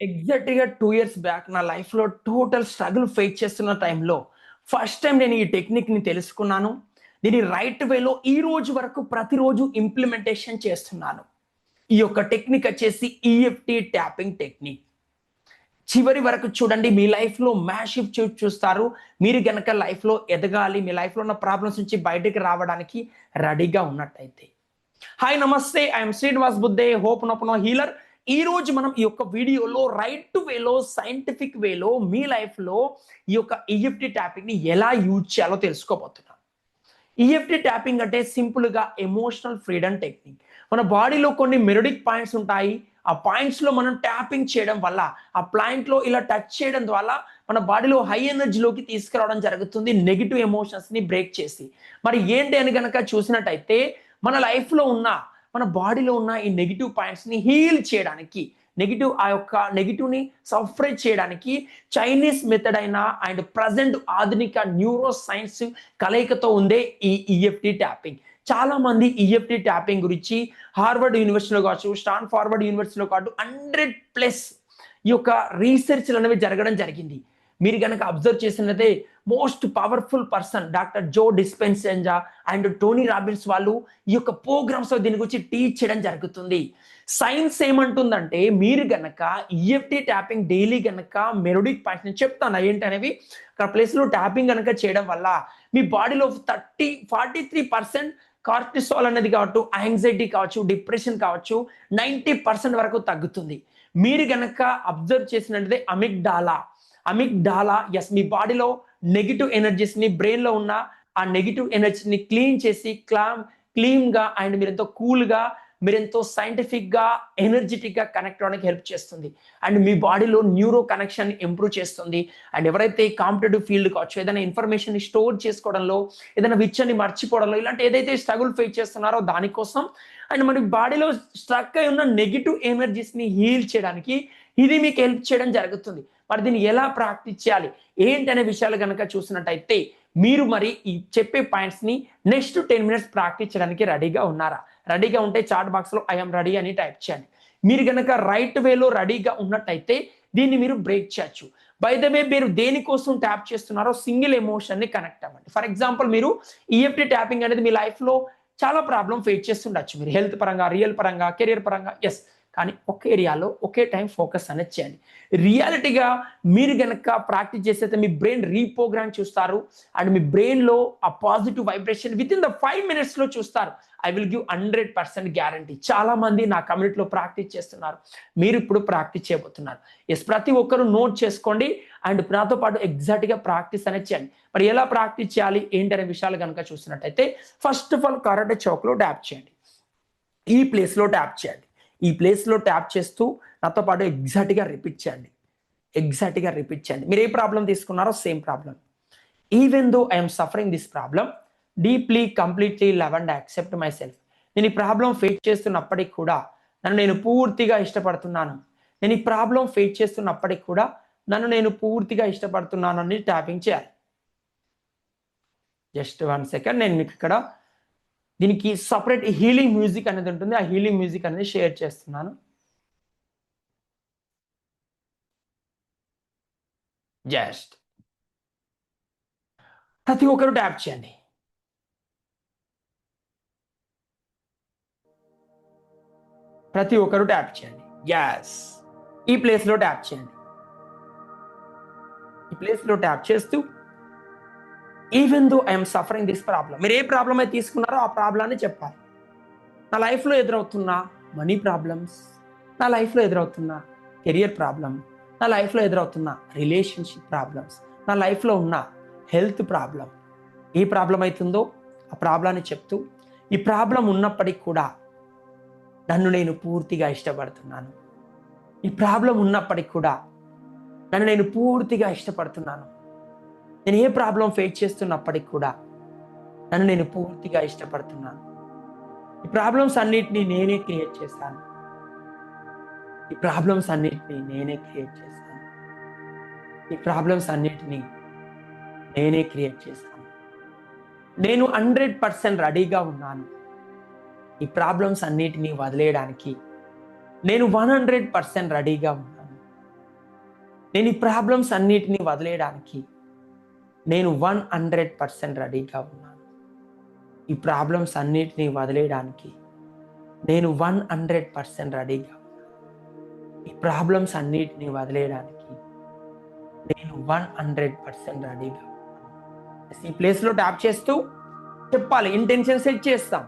ఎగ్జాక్ట్‌గా two years back నా లైఫ్‌లో టోటల్ స్ట్రగుల్ ఫేస్ చేస్తున్న టైంలో ఫస్ట్ టైం నేను ఈ టెక్నిక్‌ని తెలుసుకున్నాను. నేను రైట్ వేలో ఈ రోజు వరకు ప్రతిరోజు ఇంప్లిమెంటేషన్ చేస్తున్నాను. ఈ యొక్క టెక్నిక్ వచ్చేసి ఈఎఫ్‌టి ట్యాపింగ్ టెక్నిక్. చివరి వరకు చూడండి. మీ లైఫ్‌లో మ్యాసివ్ చూ చూస్తారు. మీరు గనక లైఫ్‌లో ఎదగాలి, మీ లైఫ్‌లో ఉన్న ప్రాబ్లమ్స్ నుంచి బయటకు రావడానికి రెడీగా ఉన్నట్టయితే. హాయ్ నమస్తే. ఐ శ్రీనివాస్ బుద్ధే హోప్ నోపనో హీలర్. ఈ రోజు మనం ఈ యొక్క వీడియోలో రైట్ వేలో సైంటిఫిక్ వేలో మీ లైఫ్‌లో ఈ యొక్క ఈఎఫ్టీ ట్యాపింగ్‌ని ఎలా యూజ్ చేయాలో తెలుసుకోబోతున్నాం. ఈఎఫ్టీ ట్యాపింగ్ అంటే సింపుల్‌గా ఎమోషనల్ ఫ్రీడమ్ టెక్నిక్. మన బాడీలో కొన్ని మెరడిక్ పాయింట్స్ ఉంటాయి. ఆ పాయింట్స్‌లో మనం ట్యాపింగ్ చేయడం వల్ల, ఆ పాయింట్‌లో ఇలా టచ్ చేయడం ద్వారా మన బాడీలో హై ఎనర్జీలోకి తీసుకురావడం జరుగుతుంది. నెగెటివ్ ఎమోషన్స్‌ని బ్రేక్ చేసి. మరి ఏంటి అని కనుక చూసినట్టయితే మన లైఫ్‌లో ఉన్న మన బాడీలో ఉన్న ఈ నెగిటివ్ పాయింట్స్‌ని హీల్ చేయడానికి, నెగిటివ్ ఆ యొక్క నెగిటివ్ని సఫరేజ్ చేయడానికి చైనీస్ మెథడ్ అయిన అండ్ ప్రెజెంట్ ఆధునిక న్యూరో సైన్స్ కలయికతో ఉందే ఈ ఈఎఫ్‌టి ట్యాపింగ్. చాలా మంది ఈఎఫ్‌టి ట్యాపింగ్ గురించి హార్వర్డ్ యూనివర్సిటీలో కావచ్చు, స్టాన్ ఫార్వర్డ్ యూనివర్సిటీలో కాదు హండ్రెడ్ ప్లస్ ఈ యొక్క రీసెర్చ్‌లు అనేవి జరగడం జరిగింది. మీరు కనుక observe చేసినదే most powerful person doctor Joe Dispenza and Tony Robbins వాళ్ళు ఈ యొక్క ప్రోగ్రామ్స్‌లో దీని గురించి టీచ్ చేయడం జరుగుతుంది. సైన్స్ ఏమంటుందంటే మీరు గనక ఈఎఫ్టీ ట్యాపింగ్ డైలీ గనక మెరోడిక్ పాయింట్స్ నేను చెప్తాను ఏంటనేవి. అక్కడ ప్లేస్‌లో ట్యాపింగ్ గనక చేయడం వల్ల మీ బాడీలో 30 43% కార్టిసాల్ అనేది కావచ్చు, యాంగ్జైటీ కావచ్చు, డిప్రెషన్ కావచ్చు 90% వరకు తగ్గుతుంది. మీరు గనక అబ్జర్వ్ చేసినట్లయితే అమిగ్డాలా, అమిగ్డాలా ఎస్ మీ బాడీలో నెగిటివ్ ఎనర్జీస్‌ని బ్రెయిన్‌లో ఉన్న ఆ నెగిటివ్ ఎనర్జీని క్లీన్ చేసి క్లామ్ క్లీన్‌గా అండ్ మీరెంతో కూల్‌గా మీరెంతో సైంటిఫిక్‌గా, ఎనర్జిటిక్‌గా కనెక్ట్ అవడానికి హెల్ప్ చేస్తుంది. అండ్ మీ బాడీలో న్యూరో కనెక్షన్ ఇంప్రూవ్ చేస్తుంది. అండ్ ఎవరైతే కాంపిటేటివ్ ఫీల్డ్ కావచ్చు, ఏదైనా ఇన్ఫర్మేషన్‌ని స్టోర్ చేసుకోవడంలో, ఏదైనా విచ్చని మర్చిపోవడంలో ఇలాంటి ఏదైతే స్ట్రగుల్ ఫేస్ చేస్తున్నారో దానికోసం అండ్ మన బాడీలో స్ట్రక్ అయి ఉన్న నెగిటివ్ ఎనర్జీస్‌ని హీల్ చేయడానికి ఇది మీకు హెల్ప్ చేయడం జరుగుతుంది. మరి దీన్ని ఎలా ప్రాక్టీస్ చేయాలి? ఏంటనే విషయాలు కనుక చూసినట్టయితే మీరు మరి ఈ చెప్పే పాయింట్స్‌ని నెక్స్ట్ 10 మినిట్స్ ప్రాక్టీస్ చేయడానికి రెడీగా ఉన్నారా? రెడీగా ఉంటే చాట్ బాక్స్‌లో ఐఎమ్ రెడీ అని టైప్ చేయండి. మీరు కనుక రైట్ వేలో రెడీగా ఉన్నట్టయితే దీన్ని మీరు బ్రేక్ చేయొచ్చు. బై ద వే మీరు దేనికోసం ట్యాప్ చేస్తున్నారో సింగిల్ ఎమోషన్‌ని కనెక్ట్ అవ్వండి. ఫర్ ఎగ్జాంపుల్ మీరు ఈఎఫ్టీ ట్యాపింగ్ అనేది మీ లైఫ్‌లో చాలా ప్రాబ్లం ఫేస్ చేస్తుండొచ్చు. మీరు హెల్త్ పరంగా, రియల్ పరంగా, కెరియర్ పరంగా ఎస్ కానీ ఒక ఏరియాలో ఒకే టైం ఫోకస్ అనేది చేయండి. రియాలిటీగా మీరు గనక ప్రాక్టీస్ చేసేస్తే మీ బ్రెయిన్ రీప్రోగ్రామ్ చూస్తారు. అండ్ మీ బ్రెయిన్‌లో ఆ positive vibration with in the five మినిట్స్‌లో చూస్తారు. I will give 100% guarantee. చాలా మంది నా కమ్యూనిటీలో ప్రాక్టీస్ చేస్తున్నారు. మీరు ఇప్పుడు ప్రాక్టీస్ చేయబోతున్నారు. ఎస్ ప్రతి ఒక్కరు నోట్ చేసుకోండి. అండ్ నాతో పాటు ఎగ్జాక్ట్‌గా ప్రాక్టీస్ అనేది చేయండి. మరి ఎలా ప్రాక్టీస్ చేయాలి? ఏంటనే విషయాలు కనుక చూసినట్టయితే ఫస్ట్ ఆఫ్ ఆల్ కరాటే చౌక్లో ట్యాప్ చేయండి. ఈ ప్లేస్‌లో ట్యాప్ చేయండి. ఈ ప్లేస్‌లో ట్యాప్ చేస్తూ నాతో పాటు ఎగ్జాక్ట్‌గా రిపీట్ చేయండి. ఎగ్జాక్ట్‌గా రిపీట్ చేయండి. మీరు ఏ ప్రాబ్లం తీసుకున్నారో same problem even though I am suffering this problem deeply completely love and accept myself. నేను ఈ ప్రాబ్లం ఫేస్ చేస్తున్నప్పటికి కూడా నన్ను నేను పూర్తిగా ఇష్టపడుతున్నాను. నేను ఈ ప్రాబ్లం ఫేస్ చేస్తున్నప్పటికి కూడా నన్ను నేను పూర్తిగా ఇష్టపడుతున్నాను అని ట్యాపింగ్ చేయాలి. జస్ట్ వన్ సెకండ్ నేను మీకు ఇక్కడ దీనికి సెపరేట్ హీలింగ్ మ్యూజిక్ అనేది ఉంటుంది. ఆ హీలింగ్ మ్యూజిక్ అనేది షేర్ చేస్తున్నాను. జస్ట్ ప్రతి ఒక్కరు ట్యాప్ చేయండి. ప్రతి ఒక్కరు ట్యాప్ చేయండి. గ్యాస్ ఈ ప్లేస్‌లో ట్యాప్ చేయండి. ఈ ప్లేస్‌లో ట్యాప్ చేస్తూ even though I'm suffering this problem. మీరు ఏ ప్రాబ్లమ్ అయితే తీసుకున్నారో ఆ ప్రాబ్లాన్ని చెప్పాలి. నా లైఫ్‌లో ఎదురవుతున్న మనీ ప్రాబ్లమ్స్, నా లైఫ్‌లో ఎదురవుతున్న కెరియర్ ప్రాబ్లం నా లైఫ్‌లో ఎదురవుతున్న రిలేషన్‌షిప్ ప్రాబ్లమ్స్, నా లైఫ్‌లో ఉన్న హెల్త్ ప్రాబ్లం ఏ ప్రాబ్లం అవుతుందో ఆ ప్రాబ్లాన్ని చెప్తూ ఈ ప్రాబ్లం ఉన్నప్పటికి కూడా నన్ను నేను పూర్తిగా ఇష్టపడుతున్నాను. ఈ ప్రాబ్లం ఉన్నప్పటికి కూడా నన్ను నేను పూర్తిగా ఇష్టపడుతున్నాను. నేను ఏ ప్రాబ్లం ఫేస్ చేస్తున్నప్పటికి కూడా నన్ను నేను పూర్తిగా ఇష్టపడుతున్నాను. ఈ ప్రాబ్లమ్స్ అన్నిటిని నేనే క్రియేట్ చేశాను. ఈ ప్రాబ్లమ్స్ అన్నిటిని నేనే క్రియేట్ చేశాను. ఈ ప్రాబ్లమ్స్ అన్నిటినీ నేనే క్రియేట్ చేశాను. నేను 100% రెడీగా ఉన్నాను. ఈ ప్రాబ్లమ్స్ అన్నిటిని వదిలేయడానికి నేను 100% రెడీగా ఉన్నాను. నేను ఈ ప్రాబ్లమ్స్ అన్నిటినీ వదిలేయడానికి నేను వన్ హండ్రెడ్ పర్సెంట్ రెడీగా ఉన్నాను. ఈ ప్రాబ్లమ్స్ అన్నిటినీ వదిలేయడానికి నేను వన్ హండ్రెడ్ పర్సెంట్ రెడీగా ఉన్నాను. ఈ ప్రాబ్లమ్స్ అన్నిటినీ వదిలేయడానికి నేను వన్ హండ్రెడ్ పర్సెంట్ రెడీగా ఉన్నాను. ఈ ప్లేస్లో ట్యాప్ చేస్తూ చెప్పాలి ఇంటెన్షన్ సెట్ చేస్తాం.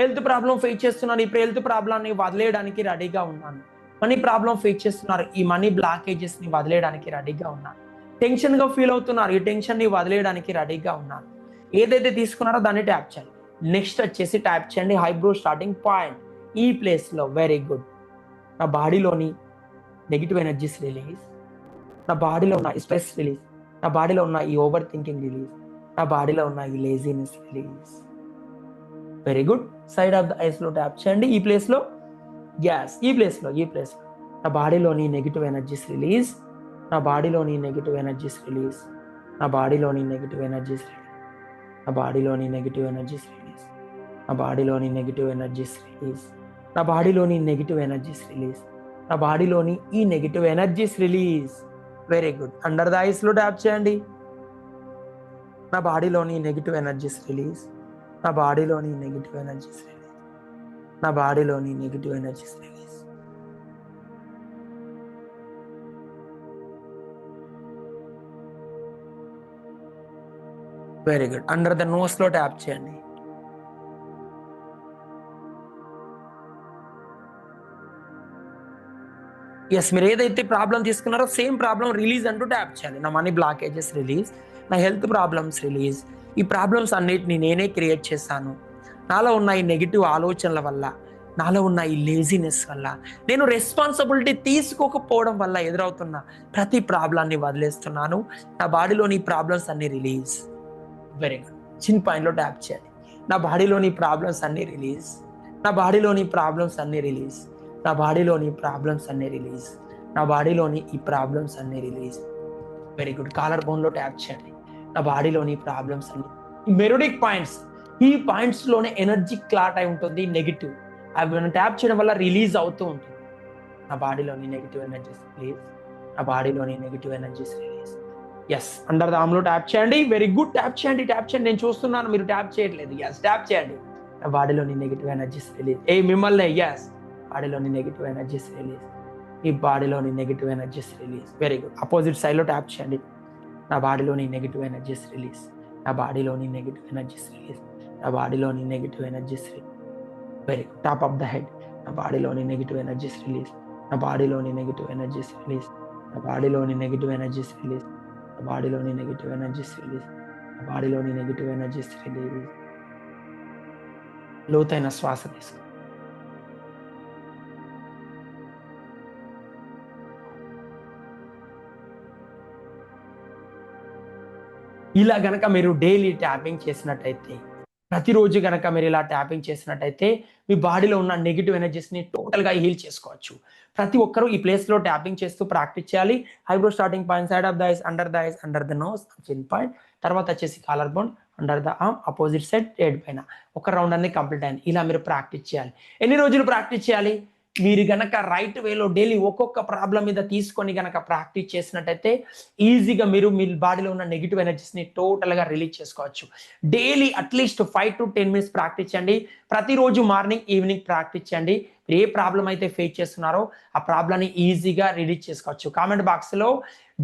హెల్త్ ప్రాబ్లం ఫేస్ చేస్తున్నాను ఇప్పుడు హెల్త్ ప్రాబ్లాన్ని వదిలేయడానికి రెడీగా ఉన్నాను. మనీ ప్రాబ్లం ఫేస్ చేస్తున్నారు ఈ మనీ బ్లాకేజెస్ని వదిలేయడానికి రెడీగా ఉన్నాను. టెన్షన్గా ఫీల్ అవుతున్నారు. ఈ టెన్షన్ని వదిలేయడానికి రెడీగా ఉన్నారు. ఏదైతే తీసుకున్నారో దాన్ని ట్యాప్ చేయాలి నెక్స్ట్ వచ్చేసి ట్యాప్ చేయండి. Eyebrow starting point. ఈ ప్లేస్లో వెరీ గుడ్. నా బాడీలోని నెగిటివ్ ఎనర్జీస్ రిలీజ్. నా బాడీలో ఉన్న స్ట్రెస్ రిలీజ్. నా బాడీలో ఉన్న ఈ ఓవర్ థింకింగ్ రిలీజ్. నా బాడీలో ఉన్న ఈ laziness release. Very good. Side of the ఐస్లో tap చేయండి. ఈ ప్లేస్లో గ్యాస్. ఈ ప్లేస్లో ఈ ప్లేస్లో. నా బాడీలోని నెగిటివ్ ఎనర్జీస్ రిలీజ్. నా బాడీలోని నెగిటివ్ ఎనర్జీస్ రిలీజ్ నా బాడీలోని నెగిటివ్ ఎనర్జీస్ రిలీజ్ నా బాడీలోని నెగిటివ్ ఎనర్జీస్ రిలీజ్ నా బాడీలోని నెగిటివ్ ఎనర్జీస్ రిలీజ్ నా బాడీలోని నెగిటివ్ ఎనర్జీస్ రిలీజ్ నా బాడీలోని ఈ negative energies release very good under the ఐస్లో tap చేయండి. నా బాడీలోని నెగిటివ్ ఎనర్జీస్ రిలీజ్ నా బాడీలోని నెగిటివ్ ఎనర్జీస్ రిలీజ్ నా బాడీలోని negative energies release very good. Under the నోస్లో tap చేయండి. ఎస్ మీరు ఏదైతే ప్రాబ్లం తీసుకున్నారో సేమ్ ప్రాబ్లం రిలీజ్ అంటూ ట్యాప్ చేయాలి. నా మనీ బ్లాకేజెస్ రిలీజ్ నా హెల్త్ ప్రాబ్లమ్స్ రిలీజ్ ఈ ప్రాబ్లమ్స్ అన్నిటిని నేనే క్రియేట్ చేశాను. నాలో ఉన్న ఈ నెగిటివ్ ఆలోచనల వల్ల నాలో ఉన్న ఈ లేజినెస్ వల్ల నేను రెస్పాన్సిబిలిటీ తీసుకోకపోవడం వల్ల ఎదురవుతున్న ప్రతి ప్రాబ్లాన్ని వదిలేస్తున్నాను. నా బాడీలోని ప్రాబ్లమ్స్ అన్ని రిలీజ్ వెరీ గుడ్. చిన్ పాయింట్లో ట్యాప్ చేయాలి నా బాడీలోని ప్రాబ్లమ్స్ అన్ని రిలీజ్. నా బాడీలోని ప్రాబ్లమ్స్ అన్ని రిలీజ్. నా బాడీలోని ప్రాబ్లమ్స్ అన్ని రిలీజ్. నా బాడీలోని ఈ ప్రాబ్లమ్స్ అన్ని రిలీజ్. Very good. కాలర్ బోన్లో ట్యాప్ చేయండి. నా బాడీలోని ప్రాబ్లమ్స్ అన్ని. మెరుడిక్ పాయింట్స్. ఈ పాయింట్స్లోనే ఎనర్జీ క్లాట్ అయి ఉంటుంది నెగిటివ్. అవి మనం ట్యాప్ చేయడం వల్ల రిలీజ్ అవుతూ ఉంటుంది. నా బాడీలోని నెగిటివ్ ఎనర్జీస్ రిలీజ్. నా బాడీలోని negative energies release. Yes under the ఆమ్లో tap చేయండి. వెరీ గుడ్ ట్యాప్ చేయండి. ట్యాప్ చేయండి. నేను చూస్తున్నాను. మీరు ట్యాప్ చేయట్లేదు. ఎస్ ట్యాప్ చేయండి. నా బాడీలోని నెగిటివ్ ఎనర్జీస్ రిలీజ్ ఏ మిమ్మల్ని ఎస్ బాడీలోని నెగిటివ్ ఎనర్జీస్ రిలీజ్ ఈ బాడీలోని negative energies release very good opposite సైడ్లో ట్యాప్ చేయండి. నా బాడీలోని నెగిటివ్ ఎనర్జీస్ రిలీజ్ నా బాడీలోని నెగిటివ్ ఎనర్జీస్ రిలీజ్ నా బాడీలోని negative energies release very good top of the head నా బాడీలోని నెగిటివ్ ఎనర్జీస్ రిలీజ్ నా బాడీలోని నెగిటివ్ ఎనర్జీస్ రిలీజ్ నా బాడీలోని నెగిటివ్ ఎనర్జీస్ రిలీజ్ బాడీలోని నెగిటివ్ ఎనర్జీస్ రిలీజ్ బాడీలోని నెగిటివ్ ఎనర్జీస్ రిలీజ్ లోతైన శ్వాస తీసుకో. ఇలా గనక మీరు డైలీ ట్యాపింగ్ చేసినట్టయితే ప్రతిరోజు కనుక మీరు ఇలా ట్యాపింగ్ చేసినట్టయితే మీ బాడీలో ఉన్న నెగిటివ్ ఎనర్జీస్ని టోటల్గా హీల్ చేసుకోవచ్చు. ప్రతి ఒక్కరూ ఈ ప్లేస్లో ట్యాపింగ్ చేస్తూ ప్రాక్టీస్ చేయాలి. Eyebrow starting point side of the eyes under the eyes under the nose chin point తర్వాత వచ్చేసి collar bone under the arm opposite side head పైన. ఒక రౌండ్ అనేది కంప్లీట్ అయింది. ఇలా మీరు ప్రాక్టీస్ చేయాలి. ఎన్ని రోజులు ప్రాక్టీస్ చేయాలి? మీరు గనక రైట్ వేలో డైలీ ఒక్కొక్క ప్రాబ్లం మీద తీసుకొని గనక ప్రాక్టీస్ చేసినట్టయితే ఈజీగా మీరు మీ బాడీలో ఉన్న నెగిటివ్ ఎనర్జీస్ని టోటల్గా రిలీజ్ చేసుకోవచ్చు. Daily at least five to ten minutes practice చేయండి. ప్రతిరోజు మార్నింగ్ ఈవినింగ్ ప్రాక్టీస్ చేయండి. ఏ ప్రాబ్లం అయితే ఫేస్ చేస్తున్నారో ఆ ప్రాబ్లమ్ని ఈజీగా రిలీజ్ చేసుకోవచ్చు. కామెంట్ బాక్స్లో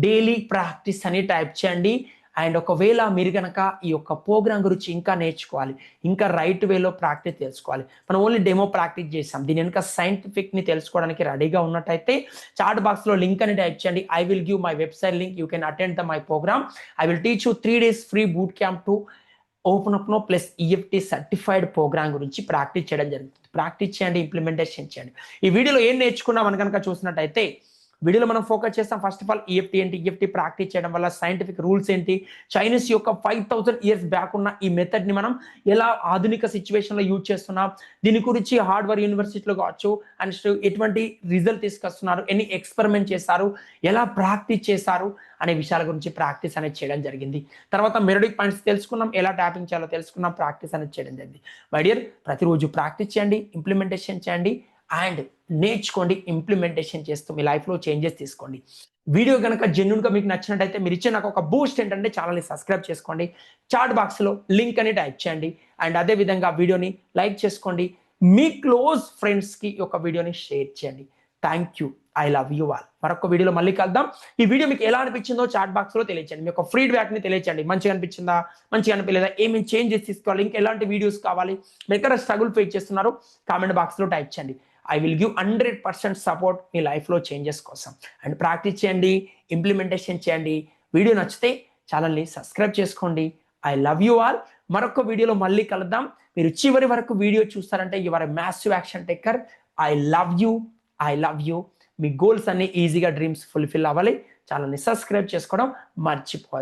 డైలీ ప్రాక్టీస్ అని టైప్ చేయండి. అండ్ ఒకవేళ మీరు కనుక ఈ యొక్క ప్రోగ్రామ్ గురించి ఇంకా నేర్చుకోవాలి ఇంకా రైట్ వేలో ప్రాక్టీస్ తెలుసుకోవాలి. మనం ఓన్లీ డెమో ప్రాక్టీస్ చేసాం. దీని వెనుక సైంటిఫిక్ని తెలుసుకోవడానికి రెడీగా ఉన్నట్టయితే చాట్ బాక్స్లో లింక్ అని టైప్ చేయండి. I will give my website link. You can attend the my program. I will teach you three days free boot camp to open up no plus EFT certified program గురించి practice చేయడం జరుగుతుంది. Practice చేయండి implementation చేయండి. ఈ వీడియోలో ఏం నేర్చుకున్నామని కనుక చూసినట్టయితే వీడియోలో మనం ఫోకస్ చేస్తాం. ఫస్ట్ ఆఫ్ ఆల్ ఈఎఫ్టీ ఏంటి? ఈఎఫ్టీ ప్రాక్టీస్ చేయడం వల్ల సైంటిఫిక్ రూల్స్ ఏంటి? చైనీస్ యొక్క ఫైవ్ థౌసండ్ ఇయర్స్ బ్యాక్ ఉన్న ఈ మెథడ్ని మనం ఎలా ఆధునిక సిచ్యువేషన్లో యూజ్ చేస్తున్నాం? దీని గురించి హార్డ్వేర్ యూనివర్సిటీలో కావచ్చు అండ్ ఎటువంటి రిజల్ట్ తీసుకొస్తున్నారు? ఎన్ని ఎక్స్పెరిమెంట్ చేశారు? ఎలా ప్రాక్టీస్ చేశారు? అనే విషయాల గురించి ప్రాక్టీస్ అనేది చేయడం జరిగింది. తర్వాత మెరడిక్ పాయింట్స్ తెలుసుకున్నాం. ఎలా ట్యాపింగ్ చేయాలో తెలుసుకున్నాం. ప్రాక్టీస్ అనేది చేయడం జరిగింది. మై డియర్ ప్రతిరోజు ప్రాక్టీస్ చేయండి ఇంప్లిమెంటేషన్ చేయండి. అండ్ నేర్చుకోండి ఇంప్లిమెంటేషన్ చేస్తూ మీ లైఫ్లో చేంజెస్ తీసుకోండి. వీడియో కనుక జెన్యున్గా మీకు నచ్చినట్టయితే మీరు ఇచ్చే నాకు ఒక బూస్ట్ ఏంటంటే ఛానల్ని సబ్స్క్రైబ్ చేసుకోండి. చాట్ బాక్స్లో లింక్ అని టైప్ చేయండి. అండ్ అదే విధంగా వీడియోని లైక్ చేసుకోండి. మీ క్లోజ్ ఫ్రెండ్స్కి ఈ వీడియోని షేర్ చేయండి. Thank you I love you all మరొక వీడియోలో మళ్ళీ కలుద్దాం. ఈ వీడియో మీకు ఎలా అనిపించిందో చాట్ బాక్స్లో తెలియచేయండి. మీ యొక్క ఫీడ్బ్యాక్ని తెలియచేయండి. మంచిగా అనిపించిందా? మంచిగా అనిపించలేదా? ఏమేమి చేంజెస్ తీసుకోవాలి? ఇంకా ఎలాంటి వీడియోస్ కావాలి? మీరు ఎక్కడ స్ట్రగుల్ ఫేస్ చేస్తున్నారో కామెంట్ బాక్స్లో టైప్ చేయండి. I will give hundred percent support మీ లైఫ్లో చేంజెస్ కోసం. అండ్ ప్రాక్టీస్ చేయండి ఇంప్లిమెంటేషన్ చేయండి. వీడియో నచ్చితే ఛానల్ని సబ్స్క్రైబ్ చేసుకోండి. ఐ లవ్ యూ ఆల్ మరొక వీడియోలో మళ్ళీ కలుద్దాం. మీరు చివరి వరకు video చూస్తారంటే your massive action taker I love you I love you me goals అన్ని ఈజీగా డ్రీమ్స్ ఫుల్ఫిల్ అవ్వాలి. ఛానల్ని సబ్స్క్రైబ్ చేసుకోవడం మర్చిపోద్దు